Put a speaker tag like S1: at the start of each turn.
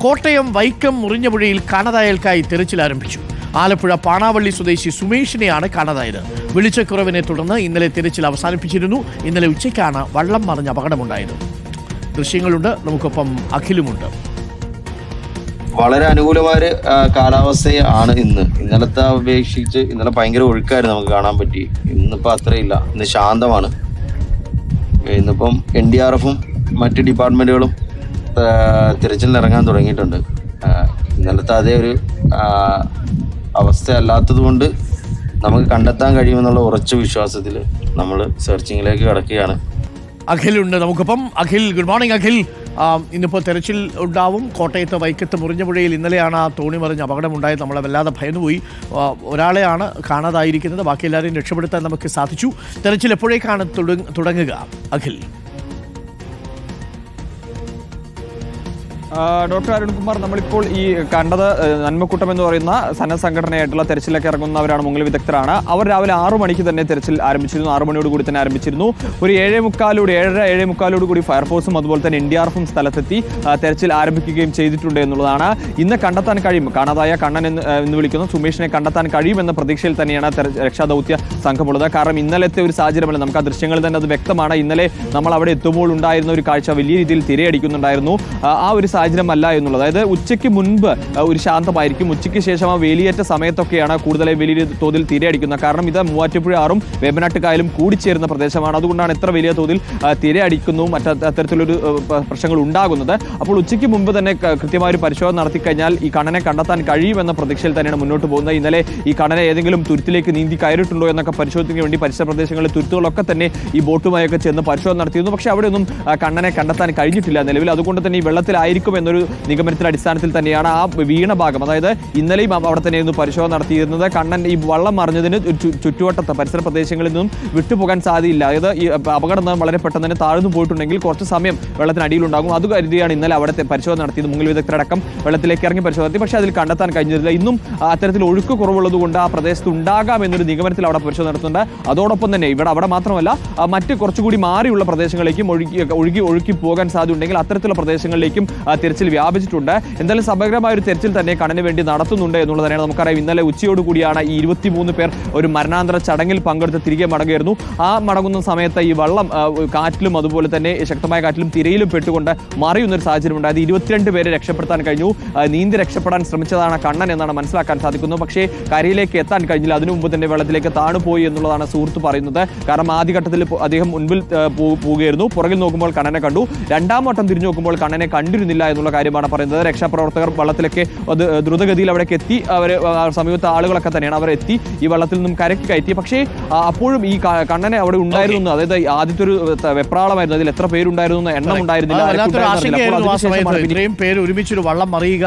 S1: കോട്ടയം വൈക്കം മുറിഞ്ഞപുഴയിൽ കാണാതായൽക്കായി തെരച്ചിൽ ആരംഭിച്ചു. ആലപ്പുഴ പാണാവള്ളി സ്വദേശി സുമേഷിനെയാണ് കാണാതായത്. വെളിച്ചക്കുറവിനെ തുടർന്ന് ഇന്നലെ തിരച്ചിൽ അവസാനിപ്പിച്ചിരുന്നു. ഇന്നലെ ഉച്ചയ്ക്കാണ് വള്ളം മറിഞ്ഞ അപകടമുണ്ടായത്. ദൃശ്യങ്ങളുണ്ട്. നമുക്കൊപ്പം അഖിലുമുണ്ട്.
S2: വളരെ അനുകൂലമായ കാലാവസ്ഥയാണ് ഇന്ന്. ഇന്നലത്തെ അപേക്ഷിച്ച് ഇന്നലെ ഭയങ്കര ഒഴുക്കായിരുന്നു നമുക്ക് കാണാൻ പറ്റി. ഇന്നിപ്പോ അത്രയില്ല. ഇന്ന് ശാന്തമാണ്. ഇന്നിപ്പം എൻ ഡി ആർ എഫും മറ്റ് ഡിപ്പാർട്ട്മെന്റുകളും ഇറങ്ങാൻ തുടങ്ങിയിട്ടുണ്ട്. ഇന്നലത്തെ അതേ ഒരു അവസ്ഥ അല്ലാത്തതുകൊണ്ട് നമുക്ക് കണ്ടെത്താൻ കഴിയുമെന്നുള്ള ഉറച്ച വിശ്വാസത്തിൽ നമ്മൾ സെർച്ചിങ്ങിലേക്ക് കടക്കുകയാണ്.
S1: അഖിലുണ്ട് നമുക്കിപ്പം. Akhil good morning Akhil. ഇന്നിപ്പോൾ തെരച്ചിൽ ഉണ്ടാവും. കോട്ടയത്ത് വൈക്കത്ത് മുറിഞ്ഞപുഴയിൽ ഇന്നലെയാണ് ആ തോണി മറിഞ്ഞ് അപകടമുണ്ടായത്. നമ്മളെ വല്ലാതെ ഭയന്നുപോയി. ഒരാളെയാണ് കാണാതായിരിക്കുന്നത്. ബാക്കി എല്ലാവരെയും രക്ഷപ്പെടുത്താൻ നമുക്ക് സാധിച്ചു. തെരച്ചിൽ എപ്പോഴേക്കാണ് തുടങ്ങ- തുടങ്ങുക അഖിൽ?
S3: ഡോക്ടർ അരുൺകുമാർ നമ്മളിപ്പോൾ ഈ കണ്ടത് നന്മക്കൂട്ടം എന്ന് പറയുന്ന സന്നദ്ധ തെരച്ചിലൊക്കെ ഇറങ്ങുന്നവരാണ് മുങ്ങൽ വിദഗ്ധരാണ്. അവർ രാവിലെ ആറു മണിക്ക് തന്നെ തെരച്ചിൽ ആരംഭിച്ചിരുന്നു. ആറു മണിയോട് കൂടി തന്നെ ആരംഭിച്ചിരുന്നു. ഒരു ഏഴേ മുക്കാലോട് ഏഴര ഏഴേ മുക്കാലോട് കൂടി ഫയർഫോഴ്സും അതുപോലെ തന്നെ എൻ ഡി ആർ എഫും സ്ഥലത്തെത്തി തെരച്ചിൽ ആരംഭിക്കുകയും ചെയ്തിട്ടുണ്ട് എന്നുള്ളതാണ്. ഇന്ന് കണ്ടെത്താൻ കഴിയും. കാണാതായ കണ്ണൻ എന്ന് വിളിക്കുന്ന. സുമേഷിനെ കണ്ടെത്താൻ കഴിയുമെന്ന പ്രതീക്ഷയിൽ തന്നെയാണ് രക്ഷാദൗത്യ സംഘമുള്ളത്. കാരണം ഇന്നലത്തെ ഒരു സാഹചര്യമല്ല. നമുക്ക് ആ ദൃശ്യങ്ങളിൽ തന്നെ അത് വ്യക്തമാണ്. ഇന്നലെ നമ്മൾ അവിടെ എത്തുമ്പോൾ ഉണ്ടായിരുന്ന ഒരു കാഴ്ച വലിയ രീതിയിൽ തിരയടിക്കുന്നുണ്ടായിരുന്നു. ആ ഒരു സാഹചര്യമല്ല എന്നുള്ളത്. അതായത് ഉച്ചയ്ക്ക് മുൻപ് ഒരു ശാന്തമായിരിക്കും. ഉച്ചയ്ക്ക് ശേഷം ആ വേലിയേറ്റ സമയത്തൊക്കെയാണ് കൂടുതലായി വലിയ തോതിൽ തിരയടിക്കുന്നത് കാരണം ഇത് മൂവാറ്റുപുഴ ആറും വേമ്പനാട്ടുകായലും കൂടിച്ചേരുന്ന പ്രദേശമാണ്. അതുകൊണ്ടാണ് എത്ര വലിയ തോതിൽ തിരയടിക്കുന്നു മറ്റു അത്തരത്തിലൊരു പ്രശ്നങ്ങൾ ഉണ്ടാകുന്നത്. അപ്പോൾ ഉച്ചയ്ക്ക് മുമ്പ് തന്നെ കൃത്യമായ ഒരു പരിശോധന നടത്തിക്കഴിഞ്ഞാൽ ഈ കണ്ണനെ കണ്ടെത്താൻ കഴിയുമെന്ന പ്രതീക്ഷയിൽ തന്നെയാണ് മുന്നോട്ട് പോകുന്നത്. ഇന്നലെ ഈ കണ്ണനെ ഏതെങ്കിലും തുരുത്തിലേക്ക് നീന്തി കയറിയിട്ടുണ്ടോ എന്നൊക്കെ പരിശോധിക്കാൻ വേണ്ടി പരിസര പ്രദേശങ്ങളിൽ തുരുത്തുകളൊക്കെ തന്നെ ഈ ബോട്ടുമായൊക്കെ ചെന്ന് പരിശോധന നടത്തിയിരുന്നു. പക്ഷേ അവിടെയൊന്നും കണ്ണനെ കണ്ടെത്താൻ കഴിഞ്ഞിട്ടില്ല നിലവിൽ. അതുകൊണ്ട് തന്നെ ഈ വെള്ളത്തിലായിരിക്കും എന്നൊരു നിഗമനത്തിന്റെ അടിസ്ഥാനത്തിൽ തന്നെയാണ് ആ വീണ ഭാഗം. അതായത് ഇന്നലെയും അവിടെ തന്നെയായിരുന്നു പരിശോധന നടത്തിയിരുന്നത്. കണ്ണൻ ഈ വള്ളം മറിഞ്ഞതിന് ചുറ്റുവട്ടത്തെ പരിസര പ്രദേശങ്ങളിൽ നിന്നും വിട്ടുപോകാൻ സാധ്യതയില്ല. അതായത് ഈ അപകടം വളരെ പെട്ടെന്ന് തന്നെ താഴ്ന്നു പോയിട്ടുണ്ടെങ്കിൽ കുറച്ച് സമയം വെള്ളത്തിനടിയിലുണ്ടാകും അത് കരുതിയാണ് ഇന്നലെ അവിടുത്തെ പരിശോധന നടത്തിയത്. മുങ്ങൽ വിദഗ്ധരടക്കം വെള്ളത്തിലേക്ക് ഇറങ്ങി പരിശോധന നടത്തി. പക്ഷേ അതിൽ കണ്ടെത്താൻ കഴിഞ്ഞിരുന്നില്ല. ഇന്നും അത്തരത്തിൽ ഒഴുക്ക് കുറവുള്ളത് കൊണ്ട് ആ പ്രദേശത്ത് ഉണ്ടാകാം എന്നൊരു നിഗമനത്തിൽ അവിടെ പരിശോധന നടത്തുന്നുണ്ട്. അതോടൊപ്പം തന്നെ ഇവിടെ അവിടെ മാത്രമല്ല മറ്റ് കുറച്ചുകൂടി മാറിയുള്ള പ്രദേശങ്ങളിലേക്കും ഒഴുകി ഒഴുകി ഒഴുകി പോകാൻ സാധ്യതയുണ്ടെങ്കിൽ അത്തരത്തിലുള്ള പ്രദേശങ്ങളിലേക്കും തിരച്ചിൽ വ്യാപിച്ചിട്ടുണ്ട്. എന്തായാലും സമഗ്രമായ ഒരു തെരച്ചിൽ തന്നെ കണ്ണിന് വേണ്ടി നടത്തുന്നുണ്ട് എന്നുള്ളത് തന്നെയാണ് നമുക്കറിയാം. ഇന്നലെ ഉച്ചയോട് കൂടിയാണ് ഈ ഇരുപത്തിമൂന്ന് പേർ ഒരു മരണാന്തര ചടങ്ങിൽ പങ്കെടുത്ത് തിരികെ മടങ്ങിയിരുന്നു ആ മടങ്ങുന്ന സമയത്ത് ഈ വള്ളം കാറ്റിലും അതുപോലെ തന്നെ ശക്തമായ കാറ്റിലും തിരയിലും പെട്ടുകൊണ്ട് മറിയുന്നൊരു സാഹചര്യം ഉണ്ടായത് ഇരുപത്തിരണ്ട് പേരെ രക്ഷപ്പെടുത്താൻ കഴിഞ്ഞു. നീന്തി രക്ഷപ്പെടാൻ ശ്രമിച്ചതാണ് കണ്ണൻ എന്നാണ് മനസ്സിലാക്കാൻ സാധിക്കുന്നത് പക്ഷേ കരയിലേക്ക് എത്താൻ കഴിഞ്ഞില്ല. അതിനു മുമ്പ് തന്നെ വെള്ളത്തിലേക്ക് താണുപോയി എന്നുള്ളതാണ് സുഹൃത്ത് പറയുന്നത്. കാരണം ആദ്യഘട്ടത്തിൽ അദ്ദേഹം മുൻപിൽ പോകുകയായിരുന്നു പുറകിൽ നോക്കുമ്പോൾ കണ്ണനെ കണ്ടു. രണ്ടാം വട്ടം തിരിഞ്ഞു നോക്കുമ്പോൾ കണ്ണനെ കണ്ടിരുന്നില്ല എന്നുള്ള കാര്യമാണ് പറയുന്നത്. രക്ഷാപ്രവർത്തകർ വള്ളത്തിലൊക്കെ അത് ദ്രുതഗതിയിൽ അവിടേക്ക് എത്തി. അവർ സമീപത്തെ ആളുകളൊക്കെ തന്നെയാണ് അവർ എത്തി ഈ വള്ളത്തിൽ നിന്നും കരക്ക് കയറ്റി. പക്ഷേ അപ്പോഴും ഈ കണ്ണനെ അവിടെ ഉണ്ടായിരുന്നു അതായത് ആദ്യത്തെ ഒരു വെപ്രാളമായിരുന്നു. അതിൽ എത്ര പേരുണ്ടായിരുന്നു എണ്ണം ഉണ്ടായിരുന്നില്ല.
S1: ഇത്രയും പേര് ഒരുമിച്ചൊരു വള്ളം മറിയുക